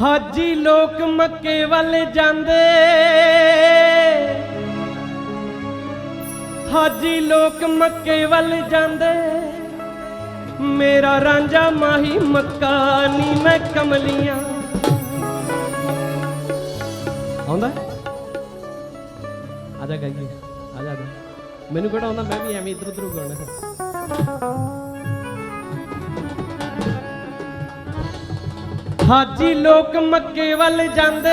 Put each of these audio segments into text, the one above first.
ਹਾਜੀ ਲੋਕ ਮੱਕੇ ਵੱਲ ਜਾਂਦੇ। ਹਾਜੀ ਲੋਕ ਮੱਕੇ ਵੱਲ ਜਾਂਦੇ। ਮੇਰਾ ਰਾਂਝਾ ਮਾਹੀ ਮੱਕਾ ਨੀ ਮੈਂ ਕਮਲੀਆਂ। ਆਉਂਦਾ? ਆ ਜਾ ਗਾਈਏ ਆ ਮੈਨੂੰ ਕਿਹੜਾ ਆਉਂਦਾ? ਮੈਂ ਵੀ ਐਵੇਂ ਇਧਰ ਉਧਰ ਗਾਉਣਾ ਹਾਜੀ ਲੋਕ ਮੱਕੇ ਵੱਲ ਜਾਂਦੇ।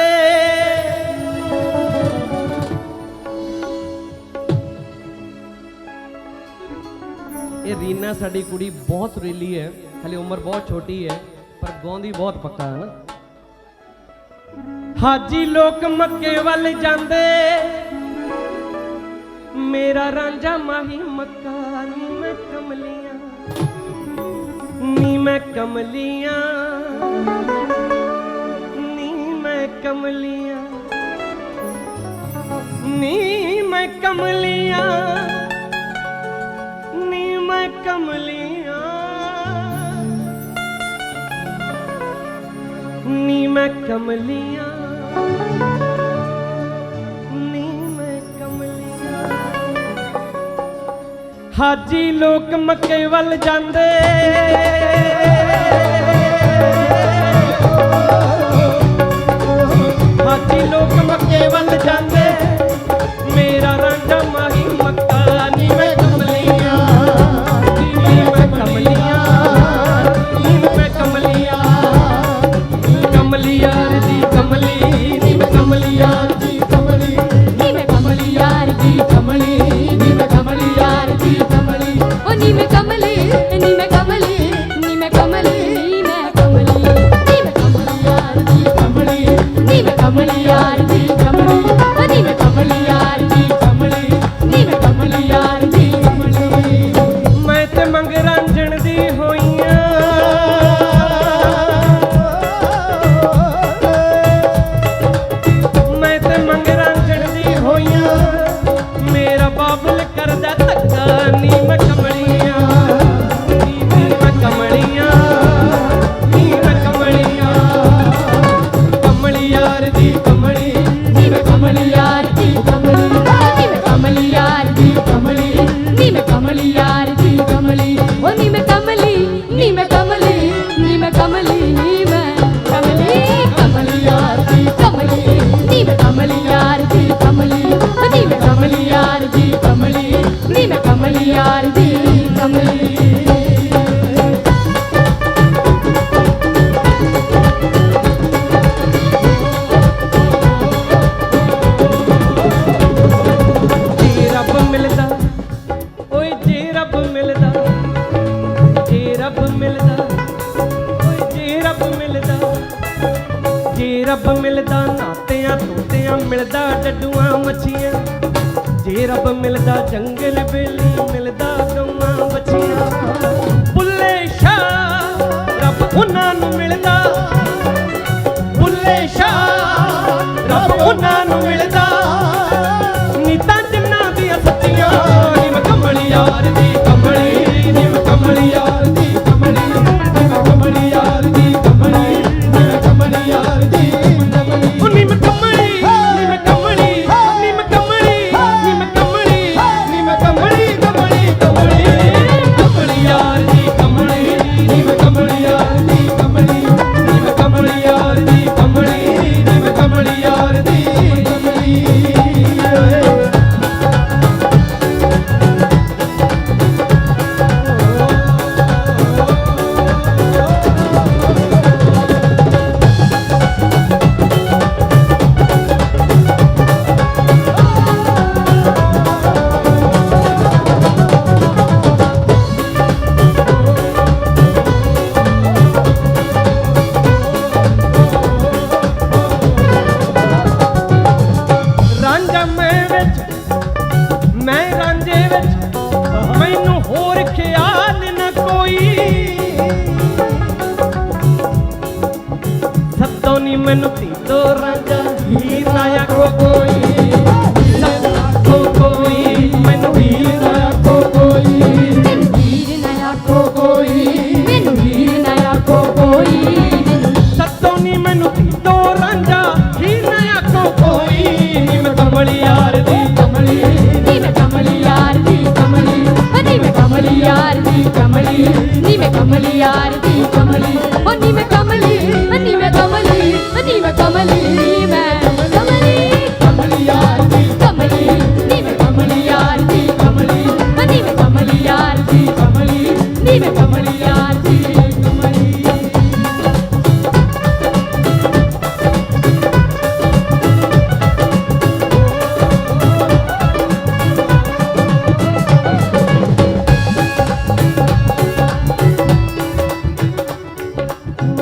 ਇਹ ਰੀਨਾ ਸਾਡੀ ਕੁੜੀ ਬਹੁਤ ਰੇਲੀ ਹੈ। ਹਲੇ ਉਮਰ ਬਹੁਤ ਛੋਟੀ ਹੈ, ਪਰ ਗਾਉਂਦੀ ਬਹੁਤ ਪੱਕਾ ਹੈ ਨਾ। ਹਾਜੀ ਲੋਕ ਮੱਕੇ ਵੱਲ ਜਾਂਦੇ। ਮੇਰਾ ਰਾਂਝਾ ਮਾਹੀ ਮੱਕਾ ਨੀ ਮੈਂ ਕਮਲੀਆਂ, ਨੀ ਮੈਂ ਕਮਲੀਆਂ। ਕਮਲੀਆਂ। ਨੀ ਮੈਂ ਕਮਲੀਆਂ ਨੀ ਮੈਂ ਕਮਲੀਆਂ। ਨੀ ਮੈਂ ਕਮਲੀਆਂ ਕਮਲੀਆਂ। ਹਾਜੀ ਲੋਕ ਮੱਕੇ ਵੱਲ ਜਾਂਦੇ। ਲੋਕ ਮੱਕੇ ਵੱਲ ਜਾਂਦੇ। ਮੇਰਾ ਰਾਂਝਾ ਮਾ ਮਿਲਦਾ ਡੱਡੂਆਂ ਮੱਛੀਆਂ। ਜੇ ਰੱਬ ਮਿਲਦਾ ਜੰਗਲ ਬੇਲੀ, ਮਿਲਦਾ ਗਮਾਂ ਬੱਚੀਆਂ। ਬੁੱਲੇ ਸ਼ਾ ਰੱਬ ਉਹਨਾਂ ਨੂੰ ਮਿਲਦਾ। ਬੁੱਲੇ ਸ਼ਾ ਰੱਬ ਉਹਨਾਂ ਨੂੰ ਮਿਲਦਾ। μένω τώρα για γύρω από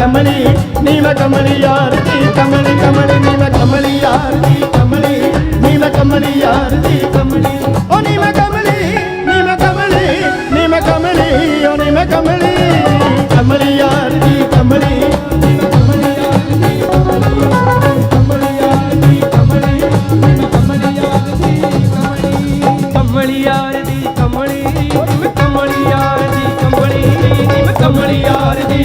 கமலி நீம கமலி யாரதி கமலி கமலி நீம கமலி யாரதி கமலி நீம கமலி யாரதி கமலி ஓ நீம கமலி நீம கமலி நீம கமலி ஓ நீம கமலி கமலி யாரதி கமலி கமலியாரதி கமலி கமலியாரதி கமலி கமலியாரதி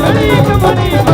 மணி மணி